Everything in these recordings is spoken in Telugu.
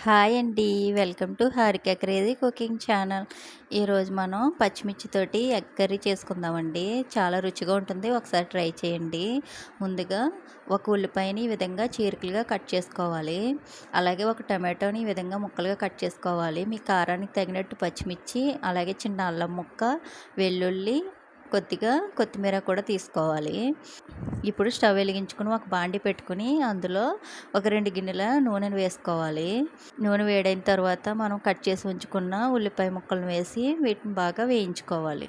హాయ్ అండి. Welcome to Harika crazy cooking channel. ఈరోజు మనం పచ్చిమిర్చితోటి ఎగ్ కర్రీ చేసుకుందామండి. చాలా రుచిగా ఉంటుంది. ఒకసారి ట్రై చేయండి. ముందుగా ఒక ఉల్లిపాయని ఈ విధంగా చీరికలుగా కట్ చేసుకోవాలి. అలాగే ఒక టమాటోని ఈ విధంగా ముక్కలుగా కట్ చేసుకోవాలి. మీ కారానికి తగినట్టు పచ్చిమిర్చి అలాగే చిన్న అల్లం ముక్క వెల్లుల్లి కొద్దిగా కొత్తిమీర కూడా తీసుకోవాలి. ఇప్పుడు స్టవ్ వెలిగించుకుని ఒక బాండి పెట్టుకుని అందులో ఒక రెండు గిన్నెల నూనెను వేసుకోవాలి. నూనె వేడైన తర్వాత మనం కట్ చేసి ఉంచుకున్న ఉల్లిపాయ ముక్కలను వేసి వీటిని బాగా వేయించుకోవాలి.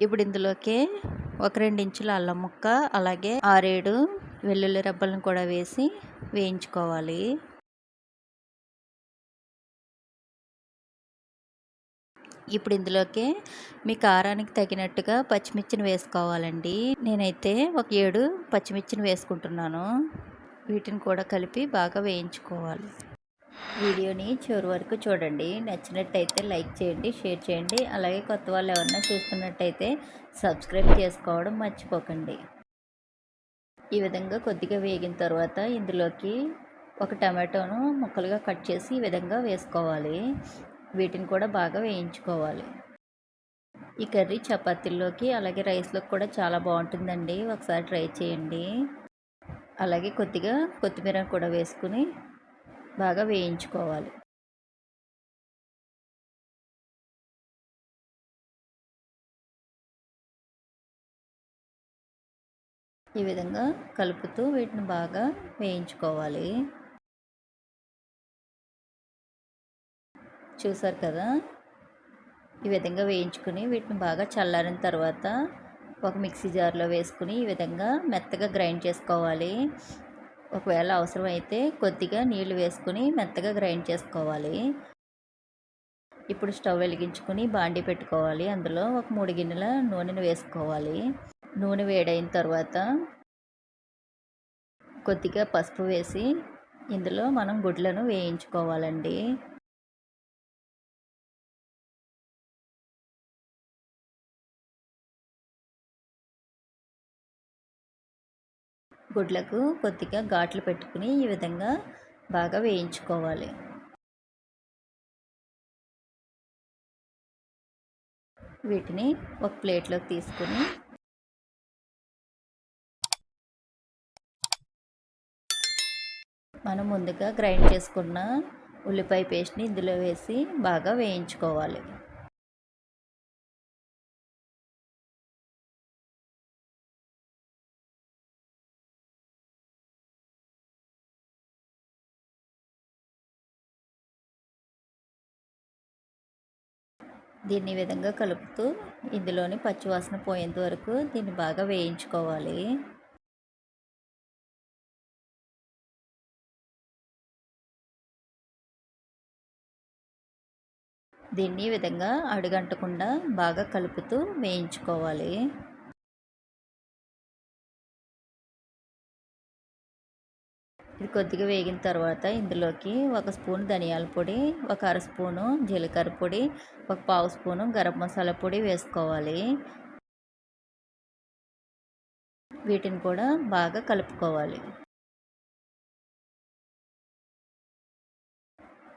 ఇప్పుడు ఇందులోకి ఒక రెండు ఇంచుల అల్లం ముక్క అలాగే ఆరేడు వెల్లుల్లి రబ్బలను కూడా వేసి వేయించుకోవాలి. ఇప్పుడు ఇందులోకి మీ కారానికి తగినట్టుగా పచ్చిమిర్చిని వేసుకోవాలండి. నేనైతే ఒక ఏడు పచ్చిమిర్చిని వేసుకుంటున్నాను. వీటిని కూడా కలిపి బాగా వేయించుకోవాలి. వీడియోని చివరి వరకు చూడండి. నచ్చినట్టయితే లైక్ చేయండి షేర్ చేయండి. అలాగే కొత్త వాళ్ళు ఎవరన్నా చూస్తున్నట్టయితే సబ్స్క్రైబ్ చేసుకోవడం మర్చిపోకండి. ఈ విధంగా కొద్దిగా వేగిన తర్వాత ఇందులోకి ఒక టమాటోను ముక్కలుగా కట్ చేసి ఈ విధంగా వేసుకోవాలి. వీటిని కూడా బాగా వేయించుకోవాలి. ఈ కర్రీ చపాతీల్లోకి అలాగే రైస్లోకి కూడా చాలా బాగుంటుందండి. ఒకసారి ట్రై చేయండి. అలాగే కొద్దిగా కొత్తిమీర కూడా వేసుకుని బాగా వేయించుకోవాలి. ఈ విధంగా కలుపుతూ వీటిని బాగా వేయించుకోవాలి. చూసారు కదా? ఈ విధంగా వేయించుకుని వీటిని బాగా చల్లారిన తర్వాత ఒక మిక్సీ జార్లో వేసుకుని ఈ విధంగా మెత్తగా గ్రైండ్ చేసుకోవాలి. ఒకవేళ అవసరమైతే కొద్దిగా నీళ్ళు వేసుకుని మెత్తగా గ్రైండ్ చేసుకోవాలి. ఇప్పుడు స్టవ్ వెలిగించుకుని బాండి పెట్టుకోవాలి. అందులో ఒక మూడు గిన్నెల నూనెను వేసుకోవాలి. నూనె వేడైన తర్వాత కొద్దిగా పసుపు వేసి ఇందులో మనం గుడ్లను వేయించుకోవాలండి. గుడ్లకు కొద్దిగా ఘాట్లు పెట్టుకుని ఈ విధంగా బాగా వేయించుకోవాలి. వీటిని ఒక ప్లేట్లోకి తీసుకుని మనం ముందుగా గ్రైండ్ చేసుకున్న ఉల్లిపాయ పేస్ట్ని ఇందులో వేసి బాగా వేయించుకోవాలి. దీన్ని విధంగా కలుపుతూ ఇందులోని పచ్చివాసన పోయేంత వరకు దీన్ని బాగా వేయించుకోవాలి. దీన్ని విధంగా అడుగంటకుండా బాగా కలుపుతూ వేయించుకోవాలి. ఇది కొద్దిగా వేగిన తర్వాత ఇందులోకి ఒక స్పూన్ ధనియాల పొడి ఒక అర స్పూను జీలకర్ర పొడి ఒక పావు స్పూను గరం మసాలా పొడి వేసుకోవాలి. వీటిని కూడా బాగా కలుపుకోవాలి.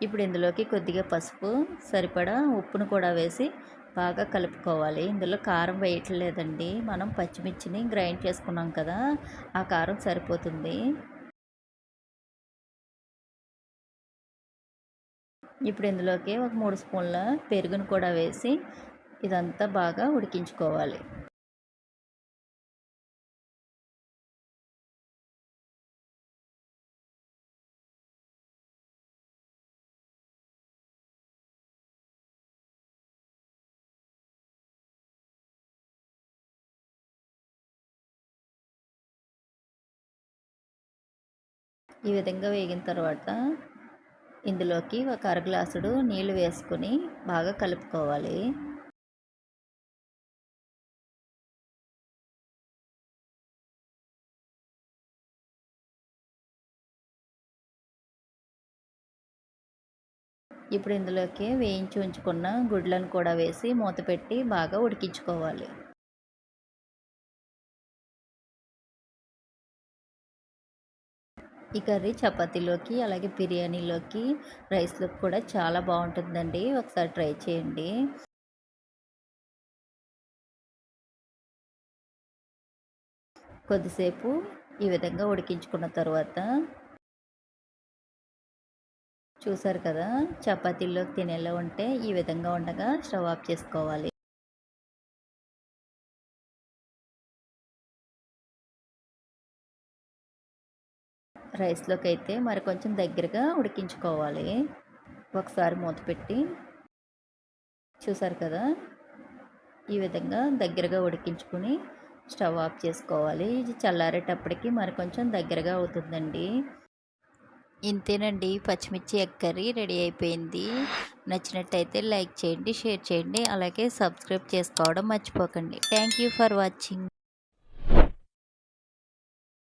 ఇప్పుడు ఇందులోకి కొద్దిగా పసుపు సరిపడా ఉప్పును కూడా వేసి బాగా కలుపుకోవాలి. ఇందులో కారం వేయట్లేదండి. మనం పచ్చిమిర్చిని గ్రైండ్ చేసుకున్నాం కదా ఆ కారం సరిపోతుంది. ఇప్పుడు ఇందులోకి ఒక మూడు స్పూన్ల పెరుగును కూడా వేసి ఇదంతా బాగా ఉడికించుకోవాలి. ఈ విధంగా వేగిన తర్వాత ఇందులోకి ఒక అరగ్లాసుడు గ్లాసుడు నీళ్ళు వేసుకుని బాగా కలుపుకోవాలి. ఇప్పుడు ఇందులోకి వేయించి ఉంచుకున్న గుడ్లను కూడా వేసి మూత పెట్టి బాగా ఉడికించుకోవాలి. ఈ కర్రీ చపాతీలోకి అలాగే బిర్యానీలోకి రైస్లోకి కూడా చాలా బాగుంటుందండి. ఒకసారి ట్రై చేయండి. కొద్దిసేపు ఈ విధంగా ఉడికించుకున్న తర్వాత చూసారు కదా చపాతీల్లోకి తినేలా ఉంటే ఈ విధంగా ఉండగా స్టవ్ ఆఫ్ చేసుకోవాలి. రైస్లోకి అయితే మరి కొంచెం దగ్గరగా ఉడికించుకోవాలి. ఒకసారి మూత పెట్టి. చూసారు కదా? ఈ విధంగా దగ్గరగా ఉడికించుకుని స్టవ్ ఆఫ్ చేసుకోవాలి. ఇది చల్లారేటప్పటికి మరి కొంచెం దగ్గరగా అవుతుందండి. ఇంతేనండి. పచ్చిమిర్చి ఎగ్ కర్రీ రెడీ అయిపోయింది. నచ్చినట్టయితే లైక్ చేయండి షేర్ చేయండి. అలాగే సబ్స్క్రైబ్ చేసుకోవడం మర్చిపోకండి. Thank you for watching.